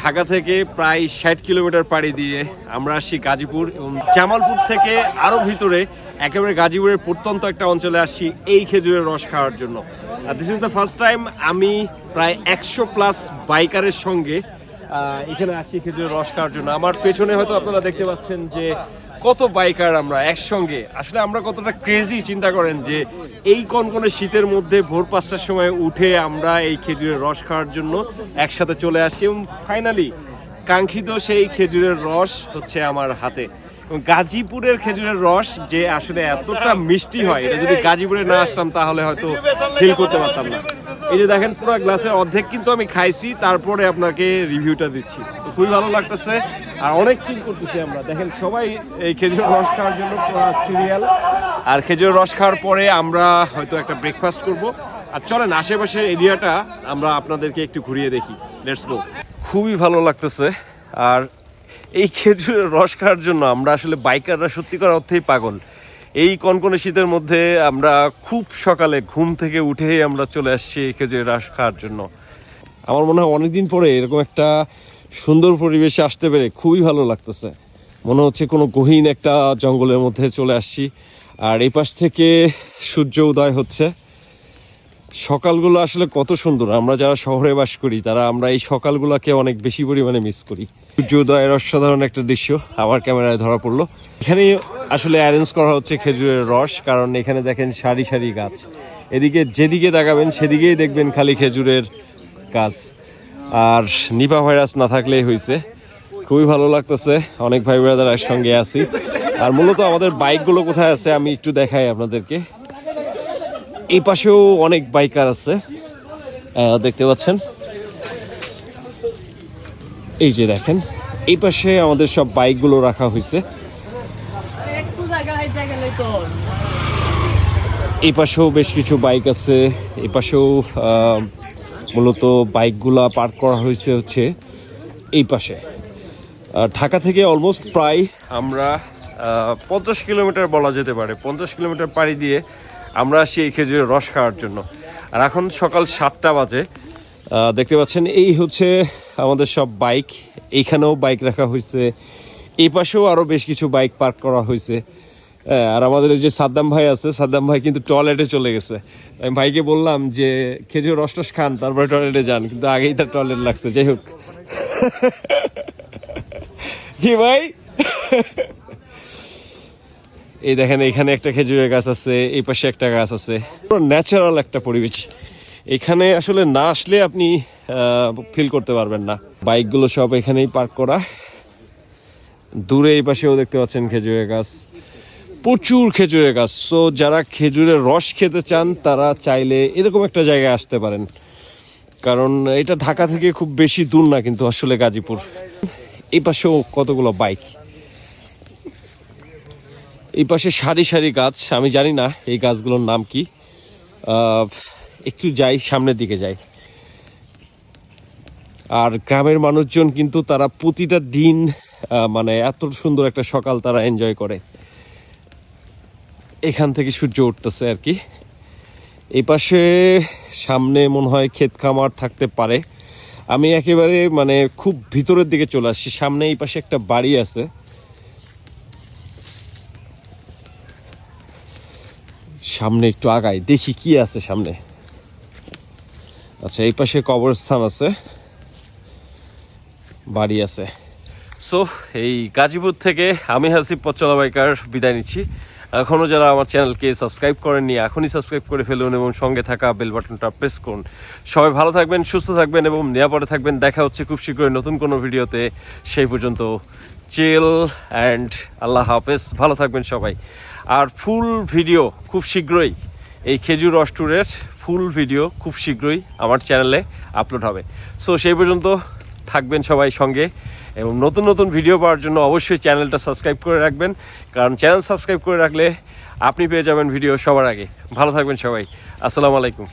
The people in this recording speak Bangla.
ঢাকা থেকে প্রায় ষাট কিলোমিটার পাড়ি দিয়ে আমরা আসছি গাজীপুর এবং জামালপুর থেকে আরও ভিতরে, একেবারে গাজীপুরের প্রত্যন্ত একটা অঞ্চলে আসছি এই খেজুরের রস খাওয়ার জন্য। This is the first time আমি প্রায় একশো প্লাস বাইকারের সঙ্গে এখানে আসছি খেজুরের রস খাওয়ার জন্য। আমার পেছনে হয়তো আপনারা দেখতে পাচ্ছেন যে কত বাইকার আমরা একসঙ্গে? আসলে আমরা কতটা ক্রেজি চিন্তা করেন যে এই কনকনে শীতের মধ্যে ভোর পাঁচটার সময় উঠে আমরা এই খেজুরের রস খাওয়ার জন্য একসাথে চলে আসি এবং ফাইনালি কাঙ্ক্ষিত সেই খেজুরের রস হচ্ছে আমার হাতে। গাজীপুরের খেজুরের রস যে আসলে এতটা মিষ্টি হয়, এটা যদি গাজীপুরে না আসতাম তাহলে হয়তো ফিল করতে পারতাম না। এই যে দেখেন, পুরো গ্লাসের অর্ধেক কিন্তু আমি খাইছি, তারপরে আপনাকে রিভিউটা দিচ্ছি। খুবই ভালো লাগতেছে। আর অনেক চিল করতেছি আমরা। দেখেন, সবাই এই খেজুর রস খাওয়ার জন্য সিরিয়াল আর খেজুর রস খাওয়ার পরে আমরা হয়তো একটা ব্রেকফাস্ট করব। আর চলেন, আশেপাশের এরিয়াটা আমরা আপনাদেরকে একটু ঘুরিয়ে দেখি। লেটস গো খুবই ভালো লাগতেছে। আর এই খেজুরের রস খাওয়ার জন্য আমরা আসলে বাইকাররা সত্যিকার অর্থেই পাগল। এই কনকনে শীতের মধ্যে আমরা খুব সকালে ঘুম থেকে উঠেই আমরা চলে আসছি এই খেজুরের রাস খাওয়ার জন্য। আমার মনে হয় অনেকদিন পরে এরকম একটা সুন্দর পরিবেশে আসতে পেরে খুবই ভালো লাগতেছে। মনে হচ্ছে কোনো গহীন একটা জঙ্গলের মধ্যে চলে আসছি। আর এই পাশ থেকে সূর্য উদয় হচ্ছে। সকালগুলো আসলে কত সুন্দর। আমরা যারা শহরে বাস করি, তারা আমরা এই সকালগুলোকে অনেক বেশি পরিমাণে মিস করি। সূর্যোদয়ের অসাধারণ একটা দৃশ্য আমার ক্যামেরায় ধরা পড়ল। এখানে আসলে অ্যারেঞ্জ করা হচ্ছে খেজুরের রস, কারণ এখানে দেখেন সারি সারি গাছ। এদিকে যেদিকে তাকাবেন, সেদিকেই দেখবেন খালি খেজুরের গাছ। আর নিপা ভাইরাস না থাকলেই হয়েছে খুবই ভালো লাগতেছে, অনেক ভাই ব্রাদার একসঙ্গে আছি। আর মূলত আমাদের বাইকগুলো কোথায় আছে আমি একটু দেখাই আপনাদেরকে। এই পাশেও অনেক বাইকার আছে। দেখতে পাচ্ছেন? এই যে দেখেন এই পাশে আমাদের সব বাইকগুলো রাখা হয়েছে। এই পাশেও বেশ কিছু বাইক আছে। এই পাশেও মূলত বাইকগুলা পার্ক করা হয়েছে হচ্ছে এই পাশে। ঢাকা থেকে অলমোস্ট প্রায় আমরা পঞ্চাশ কিলোমিটার বলা যেতে পারে। পঞ্চাশ কিলোমিটার পাড়ি দিয়ে আমরা আসি এই খেজুরের রস খাওয়ার জন্য। আর এখন সকাল সাতটা বাজে। দেখতে পাচ্ছেন এই হচ্ছে আমাদের সব বাইক। এইখানেও বাইক রাখা হয়েছে এই পাশেও আরও বেশ কিছু বাইক পার্ক করা হয়েছে হ্যাঁ, আর আমাদের যে সাদ্দাম ভাই আছে সাদ্দাম ভাই কিন্তু টয়লেটে চলে গেছে। আমি ভাইকে বললাম যে খেজুর রস টস খান তারপরে টয়লেটে যান। কিন্তু আগেই তার টয়লেট লাগছে। যাই হোক। কি ভাই? এই দেখেন, এখানে একটা খেজুরের গাছ আছে, এই পাশে একটা গাছ আছে। ন্যাচারাল একটা পরিবেশ। এখানে আসলে না আসলে আপনি ফিল করতে পারবেন না। বাইকগুলো সব এখানেই পার্ক করা। দূরে এই পাশেও দেখতে পাচ্ছেন খেজুরের গাছ। প্রচুর খেজুরের গাছ। সো যারা খেজুরের রস খেতে চান, তারা চাইলে এরকম একটা জায়গায় আসতে পারেন। কারণ এটা ঢাকা থেকে খুব বেশি দূর না, কিন্তু আসলে গাজীপুর। এই পাশেও কতগুলো বাইক। এই পাশে সারি সারি গাছ, আমি জানি না এই গাছগুলোর নাম কি। একটু যাই, সামনের দিকে যাই। আর গ্রামের মানুষজন কিন্তু তারা প্রতিটা দিন মানে এত সুন্দর একটা সকাল তারা এনজয় করে। এখান থেকে সূর্য উঠতেছে আর কি। এই পাশে সামনে মনে হয় ক্ষেত খামার থাকতে পারে। আমি একেবারে মানে খুব ভিতরের দিকে চলে আসছি। সামনে এই পাশে একটা বাড়ি আছে। সামনে একটু আগাই, দেখি কি আছে সামনে। আচ্ছা এই পাশে কবরস্থান আছে, বাড়ি আছে। সো, এই গাজীপুর থেকে আমি হাসিব পচলা বাইকার বিদায় নিচ্ছি। এখনও যারা আমার চ্যানেলকে সাবস্ক্রাইব করেননি, এখনই সাবস্ক্রাইব করে ফেলুন এবং সঙ্গে থাকা বেল বাটনটা প্রেস করুন। সবাই ভালো থাকবেন, সুস্থ থাকবেন এবং নিরাপদে থাকবেন। দেখা হচ্ছে খুব শীঘ্রই নতুন কোনো ভিডিওতে। সেই পর্যন্ত চিল অ্যান্ড আল্লাহ হাফেজ। ভালো থাকবেন সবাই। আর ফুল ভিডিও খুব শীঘ্রই, এই খেজুর রস ট্যুরের ফুল ভিডিও খুব শীঘ্রই আমার চ্যানেলে আপলোড হবে। সো সেই পর্যন্ত থাকবেন সবাই সঙ্গে এবং নতুন নতুন ভিডিও পাওয়ার জন্য অবশ্যই চ্যানেলটা সাবস্ক্রাইব করে রাখবেন। কারণ চ্যানেল সাবস্ক্রাইব করে রাখলে আপনি পেয়ে যাবেন ভিডিও সবার আগে। ভালো থাকবেন সবাই। আসসালামু আলাইকুম।